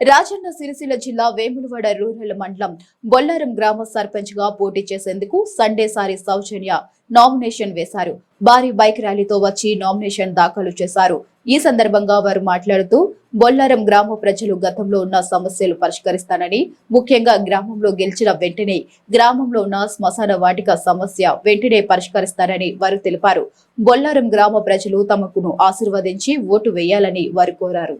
రాజన్న సిరిసిల్ల జిల్లా వేములవాడ రూరల్ మండలం బొల్లారం గ్రామ సర్పంచ్గా పోటీ చేసేందుకు సండే సారి సౌజన్య నామినేషన్ వేశారు. భారీ బైక్ ర్యాలీతో వచ్చి నామినేషన్ దాఖలు చేశారు. ఈ సందర్భంగా వారు మాట్లాడుతూ బొల్లారం గ్రామ ప్రజలు గతంలో ఉన్న సమస్యలు పరిష్కరిస్తానని ముఖ్యంగా గ్రామంలో గెలిచిన వెంటనే గ్రామంలో ఉన్న శ్మశాన వాటిక సమస్య వెంటనే పరిష్కరిస్తారని వారు తెలిపారు. బొల్లారం గ్రామ ప్రజలు తమకును ఆశీర్వదించి ఓటు వేయాలని వారు కోరారు.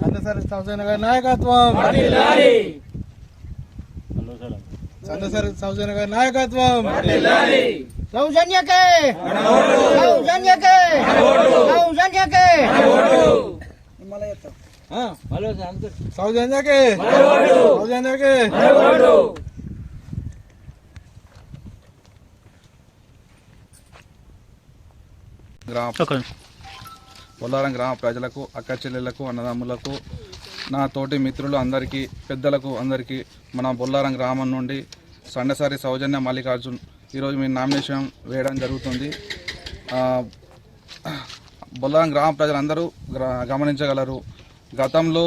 చంద్రసరి సౌజన్య గారి నాయకత్వం చంద్రసరి సౌజన్య గారి నాయకత్వం సౌజన్యకే సౌజన్యకే సౌజన్యకే సౌజన్యకి సౌజన్యకి గ్రామ పొల్లారం గ్రామ ప్రజలకు అక్క చెల్లెళ్ళకు అన్నదమ్ములకు నా తోటి మిత్రులు అందరికీ పెద్దలకు అందరికీ మన బొల్లారం గ్రామం నుండి సండసారి సౌజన్య మల్లికార్జున్ ఈరోజు మీ నామినేషన్ వేయడం జరుగుతుంది. బొల్లారం గ్రామ ప్రజలందరూ గమనించగలరు. గతంలో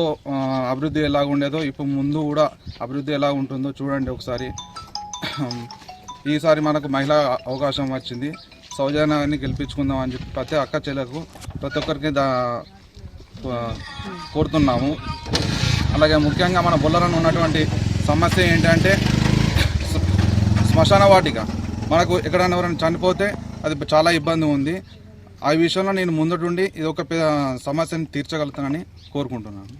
అభివృద్ధి ఎలా ఉండేదో ఇప్పుడు ముందు కూడా అభివృద్ధి ఎలా ఉంటుందో చూడండి ఒకసారి. ఈసారి మనకు మహిళా అవకాశం వచ్చింది. సౌజన్యాన్ని గెలిపించుకుందాం అని చెప్పి ప్రతి అక్క చెల్లెలకు ప్రతి ఒక్కరికి దా కోరుతున్నాము. అలాగే ముఖ్యంగా మన బొల్లరను ఉన్నటువంటి సమస్య ఏంటంటే శ్మశాన వాటిక. మనకు ఎక్కడైనా ఎవరైనా చనిపోతే అది చాలా ఇబ్బంది ఉంది. ఆ విషయంలో నేను ముందటుండి ఇది ఒక సమస్యను తీర్చగలుగుతానని కోరుకుంటున్నాను.